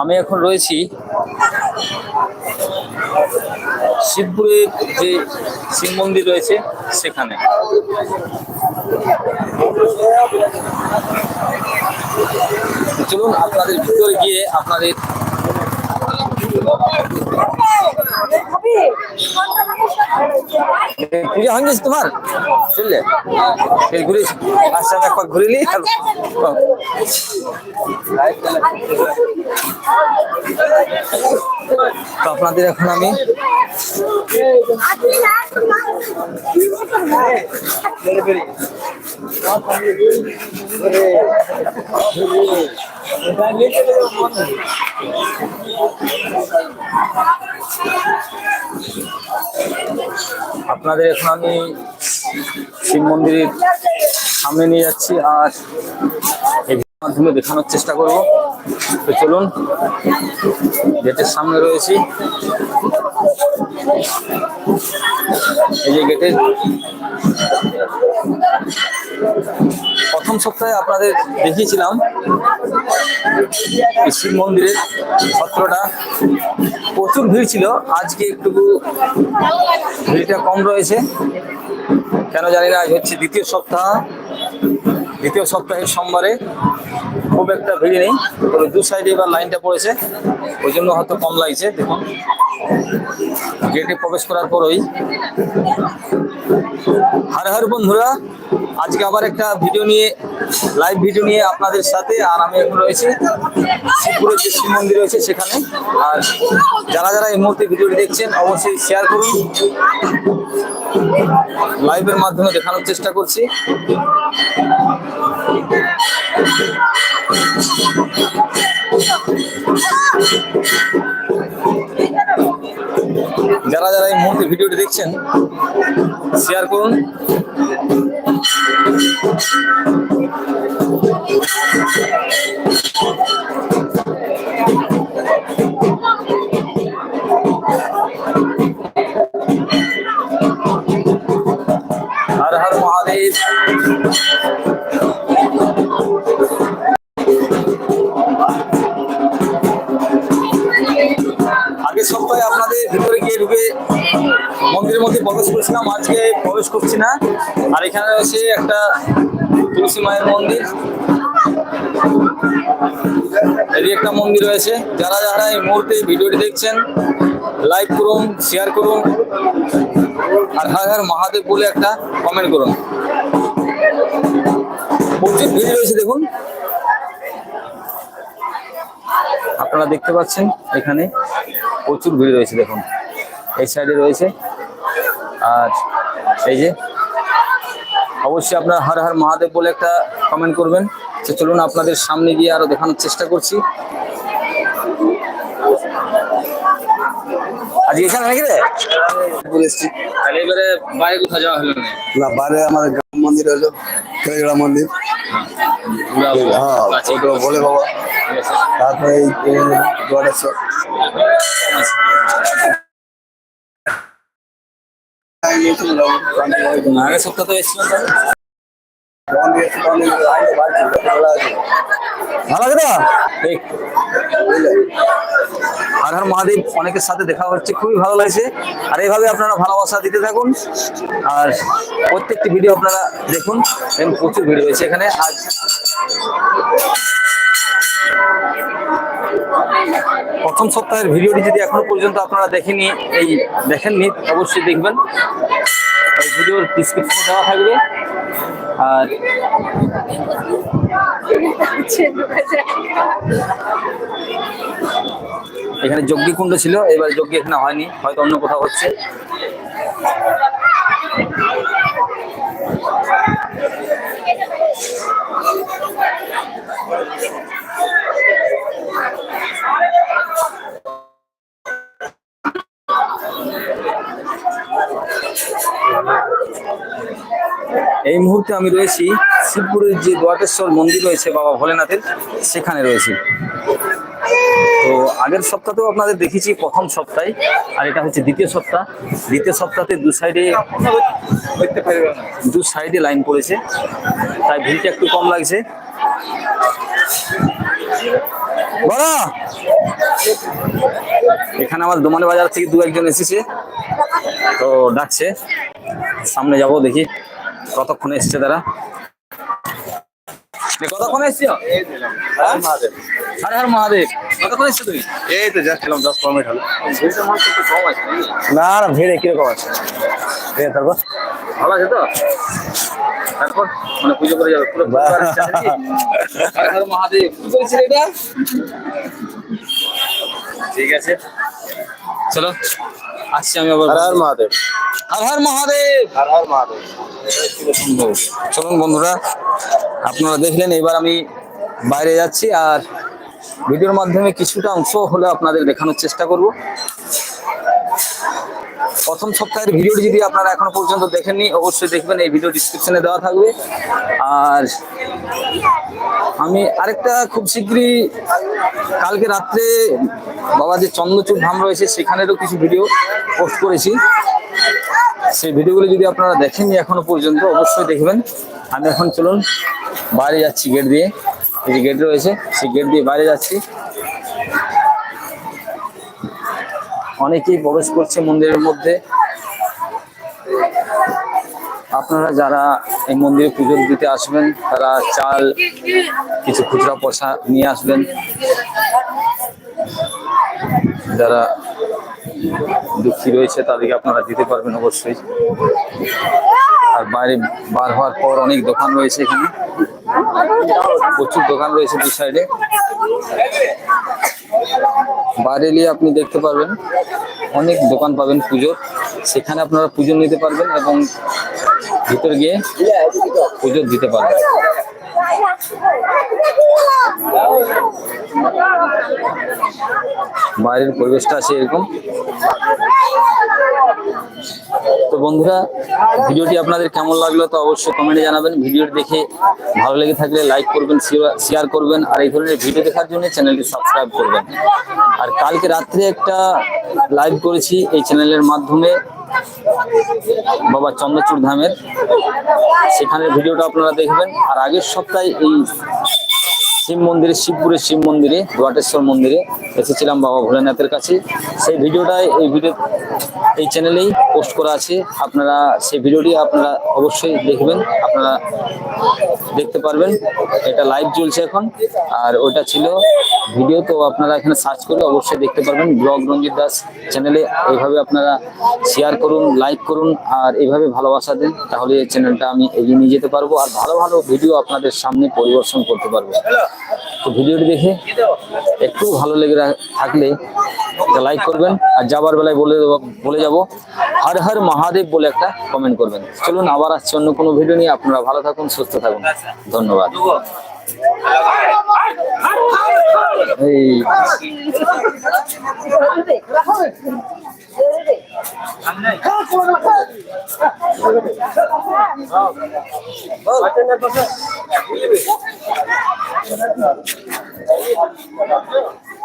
আমি এখন রয়েছি শিবপুরের যে শিব মন্দির রয়েছে সেখানে। চলুন আপনাদের ভিতরে গিয়ে আপনাদের পূজা হয়ে গেছে তোমার? চললে এই ঘুরে আসছে আমি একবার ঘুরে নিই তো আপনাদের এখন আমি আপনাদের এখন আমি শিব মন্দিরের সামনে নিয়ে যাচ্ছি আর এই মাধ্যমে দেখানোর চেষ্টা করব। তো চলুন, গেটের সামনে রয়েছি। এই যে গেটের প্রথম সপ্তাহে আপনাদের দেখিয়েছিলাম শিব মন্দিরের সত্রটা প্রচুর ভিড় ছিল। আজকে একটু ভিড়টা কম রয়েছে। কেন জানি না, আজ হচ্ছে দ্বিতীয় সপ্তাহ। দ্বিতীয় সপ্তাহের সোমবারে খুব একটা ভিড় নেই। তবে দু সাইডে এবার লাইনটা পড়েছে। ওই জন্য হয়তো কম লাগছে, দেখুন। গেটে প্রবেশ করার পরই। হার হার বন্ধুরা, আজকে আবার একটা ভিডিও নিয়ে লাইভ ভিডিও নিয়ে আপনাদের সাথে, আর আমি এখন রয়েছি। শিবপুরের যে শিব মন্দির রয়েছে সেখানে। আর যারা যারা এই মুহূর্তে ভিডিওটি দেখছেন, অবশ্যই শেয়ার করুন। লাইভের মাধ্যমে দেখানোর চেষ্টা করছি। যারা যারা এই মুহূর্তে ভিডিওটি দেখছেন শেয়ার করুন। আপনাদের ভিতরে গিয়ে ঢুকে মন্দিরের মধ্যে প্রবেশ করেছিলাম। আজকে প্রবেশ করছি না। আর এখানে রয়েছে একটা তুলসী মায়ের মন্দির। এটি একটা মন্দির রয়েছে। যারা যারা এই মুহূর্তে ভিডিওটি দেখছেন লাইক করুন শেয়ার করুন, আর হার হার মহাদেব বলে একটা কমেন্ট করুন। প্রচুর ভিড় রয়েছে, দেখুন। আপনারা দেখতে পাচ্ছেন এখানে। প্রচুর ভিড় রয়েছে দেখুন। এই সাইডে রয়েছে। আর এই যে অবশ্যই আপনার হর হর মহাদেব বলে একটা কমেন্ট করবেন। তো চলুন আপনাদের সামনে গিয়ে আরও দেখানোর চেষ্টা করছি। আজ এখানে নাকি রে? তাহলে এবারে বাইরে কোথাও যাওয়া হলো না? বাইরে আমাদের গ্রাম মন্দির হলো মন্দির। হ্যাঁ আচ্ছা, বলে বাবা। তারপরে এই আগের সপ্তাহ তো এসেছিলাম ভালো লাগে না এই হর হর মহাদেব অনেকের সাথে দেখা হচ্ছে খুবই ভালো লাগছে। আর এইভাবে আপনারা ভালোবাসা দিতে থাকুন। আর প্রত্যেকটি ভিডিও আপনারা দেখুন এবং প্রচুর ভিডিও রয়েছে এখানে। আজ প্রথম সপ্তাহের ভিডিওটি যদি এখনও পর্যন্ত আপনারা দেখেনি, এই দেখেননি, অবশ্যই দেখবেন। এই ভিডিওর ডিসক্রিপশনে দেওয়া থাকবে। আর এখানে যজ্ঞী কুণ্ড ছিল, এবার যজ্ঞ এখানে হয়নি, হয়তো অন্য কোথাও হচ্ছে। এই মুহূর্তে আমি রয়েছি শিবপুরের যে দ্বারেশ্বর মন্দির রয়েছে বাবা ভোলেনাথের, সেখানে রয়েছি। তো আগের সপ্তাহতেও আপনাদের দেখেছি প্রথম সপ্তাহে, আর এটা হচ্ছে দ্বিতীয় সপ্তাহ। দ্বিতীয় সপ্তাহতে দু সাইডে দু সাইডে লাইন পড়েছে, তাই ভিড়টা একটু কম লাগছে। এখানে আমার দোমানে বাজার থেকে দু একজন এসেছে, তো ডাকছে। সামনে যাব দেখি। কতক্ষণ এসছে তারা? কতক্ষণ এসছো? হ্যাঁ? হর হর মহাদেব। কতক্ষণ এসছো তুমি? এই তো জাস্ট এলাম দশ পনেরো মিনিট হলো মনে? না না ভিড়ে কীরকম আছে? তারপর? ভালো আছে তো? তারপর? মানে পুজো করে যাবে পুরো? হর হর মহাদেব। কি করেছিল এটা? ঠিক আছে। চলো আসছি আমি আবার হর হর মহাদেব। হর হর মহাদেব। হর হর মহাদেব। চলুন বন্ধুরা আপনারা দেখলেন এবার আমি বাইরে যাচ্ছি আর ভিডিওর মাধ্যমে কিছুটা অংশ হলে আপনাদের দেখানোর চেষ্টা করব। প্রথম সপ্তাহের ভিডিওটি যদি আপনারা এখনও পর্যন্ত দেখেননি অবশ্যই দেখবেন এই ভিডিও ডিসক্রিপশনে দেওয়া থাকবে। আর আমি আরেকটা খুব শীঘ্রই কালকে রাত্রে বাবা যে চন্দ্রচূড় ধাম রয়েছে সেখানেরও কিছু ভিডিও পোস্ট করেছি। সেই ভিডিওগুলো যদি আপনারা দেখেননি এখনও পর্যন্ত, অবশ্যই দেখবেন। আমি এখন চলুন বাইরে যাচ্ছি গেট দিয়ে। এই যে গেট রয়েছে, সেই গেট দিয়ে বাইরে যাচ্ছি। অনেকেই প্রবেশ করছে মন্দিরের মধ্যে। আপনারা যারা এই মন্দিরে পুজো দিতে আসবেন, তারা চাল, কিছু খুচরা পয়সা নিয়ে আসবেন। যারা দুঃখী রয়েছে তাদেরকে আপনারা দিতে পারবেন অবশ্যই। আর বাইরে বার হওয়ার পর অনেক দোকান রয়েছে এখানে। প্রচুর দোকান রয়েছে দু সাইডে। বাইরে এলে আপনি দেখতে পারবেন, অনেক দোকান পাবেন পুজোর। সেখানে আপনারা পুজো নিতে পারবেন এবং ভিতরে গিয়ে পুজো দিতে পারবেন। বাইরের পরিবেশটা আছে এরকম তো বন্ধুরা, ভিডিওটি আপনাদের কেমন লাগল তো অবশ্যই কমেন্টে জানাবেন। ভিডিওটি দেখে ভালো লেগে থাকলে লাইক করবেন শেয়ার করবেন, আর এই ধরনের ভিডিও দেখার জন্য চ্যানেলটি সাবস্ক্রাইব করবেন। আর কালকে রাত্রে একটা লাইভ করেছি এই চ্যানেলের মাধ্যমে বাবা চন্দ্রচূড় ধামের। সেখানের ভিডিওটা আপনারা দেখবেন। আর আগের সপ্তাহে এই শিব মন্দিরে, শিবপুরের শিব মন্দিরে, দুয়াটেশ্বর মন্দিরে এসেছিলাম বাবা ভোলেনাথের কাছে। সেই ভিডিওটাই এই ভিডিও, এই চ্যানেলেই পোস্ট করা আছে, আপনারা সেই ভিডিওটি আপনারা অবশ্যই দেখবেন, আপনারা দেখতে পারবেন। এটা লাইভ চলছে এখন, আর ওটা ছিল ভিডিও তো আপনারা এখানে সার্চ করে অবশ্যই দেখতে পারবেন। ব্লগ রঞ্জিত দাস চ্যানেলে এইভাবে আপনারা শেয়ার করুন লাইক করুন, আর এইভাবে ভালোবাসা দেন, তাহলে চ্যানেলটা আমি এগিয়ে নিয়ে যেতে পারব, আর ভালো ভালো ভিডিও আপনাদের সামনে পরিদর্শন করতে পারব। তো ভিডিওটি দেখে একটু ভালো লেগে থাকলে লাইক করবেন, আর যাবার বেলায় বলে বলে যাব। হর হর মহাদেব বলে একটা কমেন্ট করবেন। চলুন আবার আসছে অন্য কোনো ভিডিও নিয়ে। আপনারা ভালো থাকুন, সুস্থ থাকুন। ধন্যবাদ। এই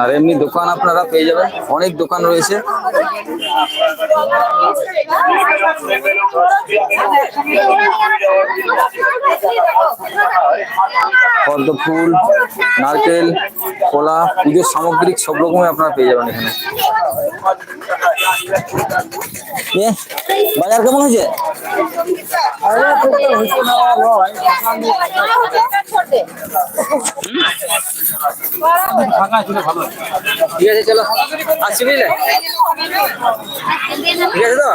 আর এমনি দোকান আপনারা পেয়ে যাবেন। অনেক দোকান রয়েছে। পদ্ম ফুল, নারকেল, কলা, পুজোর সামগ্রিক সব রকমের আপনারা পেয়ে যাবেন এখানে। বাজার কেমন হয়েছে? আরে তো হইছে না ভাই ঠিক আছে চলো। আসছি বুঝলে ঠিক আছে তো?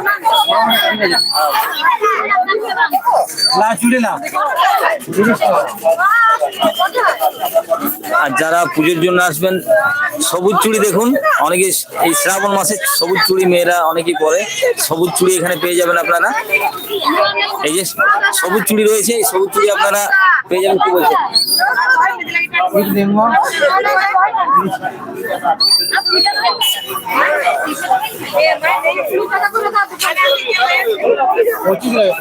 আর যারা পুজোর জন্য আসবেন সবুজ চুড়ি দেখুন। অনেকে এই শ্রাবণ মাসে সবুজ চুড়ি মেয়েরা অনেকেই পরে। সবুজ চুড়ি এখানে পেয়ে যাবেন আপনারা। এই যে সবুজ চুড়ি রয়েছে এই সবুজ চুড়ি আপনারা পেয়ে যাবেন কি বলছেন পঁচিশ লাগে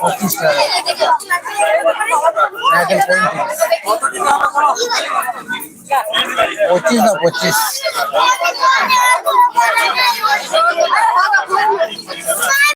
পঁচিশ পঁচিশ টাকা পঁচিশ না পঁচিশ?